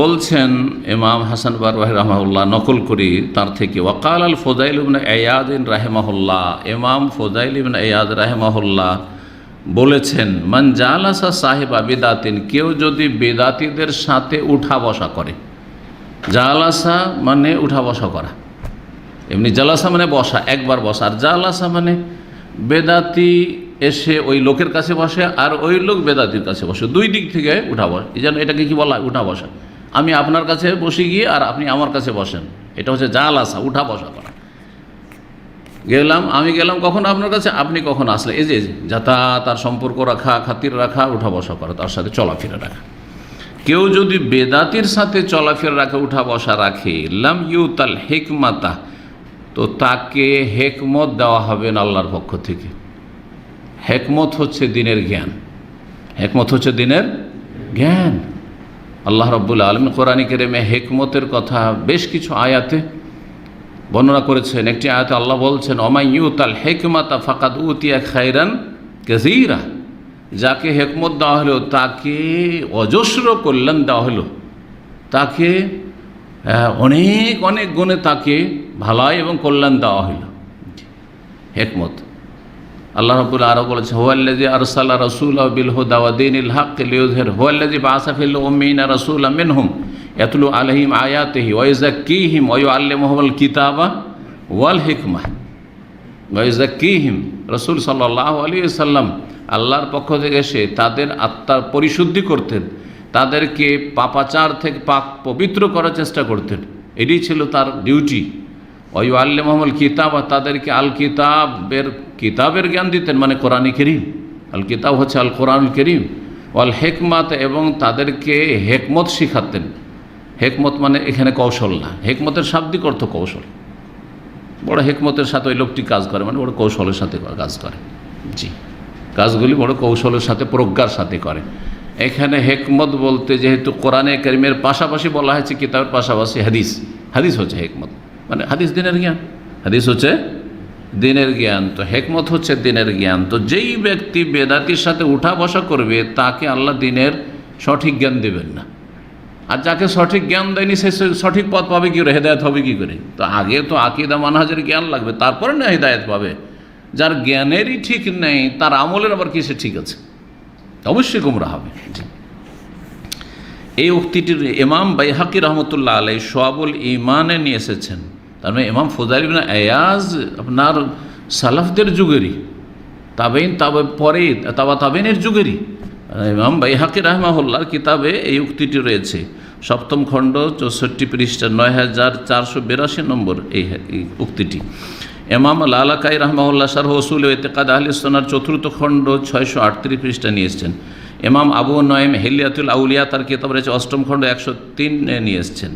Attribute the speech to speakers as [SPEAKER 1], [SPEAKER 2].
[SPEAKER 1] বলছেন ইমাম হাসান বারবাহ রহমাউল্লাহ নকল করি তার থেকে। ওয়াকাল আল ফোজাইল ইবন এয়াদিন রাহেমাহুল্লাহ, ইমাম ফোজাইল ইবন এয়াদ রাহেমাহুল্লাহ বলেছেন, মান জালাসা সাহেব বেদাতিন কেউ যদি বেদাতিদের সাথে উঠা বসা করে। জালাসা মানে উঠা বসা করা। এমনি জালাসা মানে বসা, একবার বসা। আর জালাসা মানে বেদাতি এসে ওই লোকের কাছে বসে আর ওই লোক বেদাতির কাছে বসে। দুই দিক থেকে উঠা বসে। জন্য এটাকে কি বলা? উঠা বসা। আমি আপনার কাছে বসে গিয়ে আর আপনি আমার কাছে বসেন। এটা হচ্ছে জালাসা, উঠা বসা করা। গেলাম, আমি গেলাম, কখন আপনার কাছে? আপনি কখন আসলে? এই যে এই যে যাতা তার সম্পর্ক রাখা, খাতির রাখা, উঠা বসা করা, তার সাথে চলাফেরা রাখা। কেউ যদি বেদাতির সাথে চলাফেরা রাখে, উঠা বসা রাখে, লাম ইউতাল হেকমাতা, তো তাকে হেকমত দেওয়া হবে না আল্লাহর পক্ষ থেকে। হেকমত হচ্ছে দিনের জ্ঞান। হেকমত হচ্ছে দিনের জ্ঞান। আল্লাহ রব্বুল আলম কোরআন কেরেমে হেকমতের কথা বেশ কিছু আয়াতে বর্ণনা করেছেন। একটি আয়াতে আল্লাহ বলছেন অমাই ইউতাল হেকমাতা ফাকাদ উতিয়া খাইরান কেজিরা যাকে হেকমত দেওয়া হলো, তাকে অজস্র কল্যাণ দেওয়া হলো। তাকে অনেক অনেক গুণে তাকে ভালাই এবং কল্যাণ দেওয়া হইল হেকমত। আল্লাহ রবুল আরও বলেছে হোয়াল্লাজি আরসাল্লা রসুল বিল হুদাওয়াদিন ইল হক লিউজহির হোয়াল্লাজি বাসাফিল উম্মিনা রসুল মিনহুম ইয়াতলু আলহিম আয়াতিহি ওয়াইজাক্কিহিম ওয়া ইউআল্লিমুহুল কিতাবা ওয়াল হিকমা। ওয়াইজাক্কিহিম রসুল সাল্লাল্লাহু আলাইহি সাল্লাম আল্লাহর পক্ষ থেকে এসে তাদের আত্মার পরিশুদ্ধি করতেন, তাদেরকে পাপাচার থেকে পাক পবিত্র করার চেষ্টা করতেন। এটি ছিল তার ডিউটি ওয়ু আল্লে মোহাম্মদ কিতাব আর তাদেরকে আল কিতাবের কিতাবের জ্ঞান দিতেন মানে কোরআন করিম। আল কিতাব হচ্ছে আল কোরআন করিম। ওয়াল হেকমত এবং তাদেরকে হেকমত শিখাতেন। হেকমত মানে এখানে কৌশল না। হেকমতের শাব্দিক অর্থ কৌশল। বড় হেকমতের সাথে ওই লোকটি কাজ করে মানে বড় কৌশলের সাথে কাজ করে। জি। কাজগুলি বড় কৌশলের সাথে, প্রজ্ঞার সাথে করে। এখানে হেকমত বলতে যেহেতু কোরআনে করিমের পাশাপাশি বলা হয়েছে, কিতাবের পাশাপাশি হাদিস। হাদিস হচ্ছে হেকমত। মানে হাদিস দিনের জ্ঞান। হাদিস হচ্ছে দিনের জ্ঞান। তো হেকমত হচ্ছে দিনের জ্ঞান। তো যেই ব্যক্তি বেদাতির সাথে উঠা বসা করবে, তাকে আল্লাহ দিনের সঠিক জ্ঞান দেবেন না। আর যাকে সঠিক জ্ঞান দেয়নি, সে সঠিক পথ পাবে কি করে? হেদায়ত হবে কি করে? তো আগে তো আকিদা মানহাজের জ্ঞান লাগবে, তারপরে না হেদায়ত পাবে। যার জ্ঞানেরই ঠিক নেই, তার আমলের আবার কিসে ঠিক আছে? অবশ্যই গুমরা হবে। এই উক্তিটির ইমাম বাইহাকি রহমতুল্লাহ আলাই সোয়াবুল ইমানে নিয়ে এসেছেন। তার মানে ইমাম ফোজাইল ইবনে আয়াজ আপনার সালাফদের যুগেরই, তাবেইন তবে পরে, তাবা তাবেনের যুগেরই। ইমাম বাইহাকি রহমাহুল্লার কিতাবে এই উক্তিটি রয়েছে, সপ্তম খণ্ড চৌষট্টি পৃষ্ঠা নয় হাজার চারশো বিরাশি নম্বর এই উক্তিটি। এমাম লালাকাই রহমাউল্লাহ সার হসুল এতেকাদ আহলি সোনার চতুর্থ খণ্ড ছয়শো আটত্রিশ পৃষ্ঠা নিয়ে এসছেন এমাম আবু নয়েম হেলিয়াতুল আউলিয়া তার কিতাব রয়েছে, অষ্টম খণ্ড একশো তিন নিয়ে এসছেন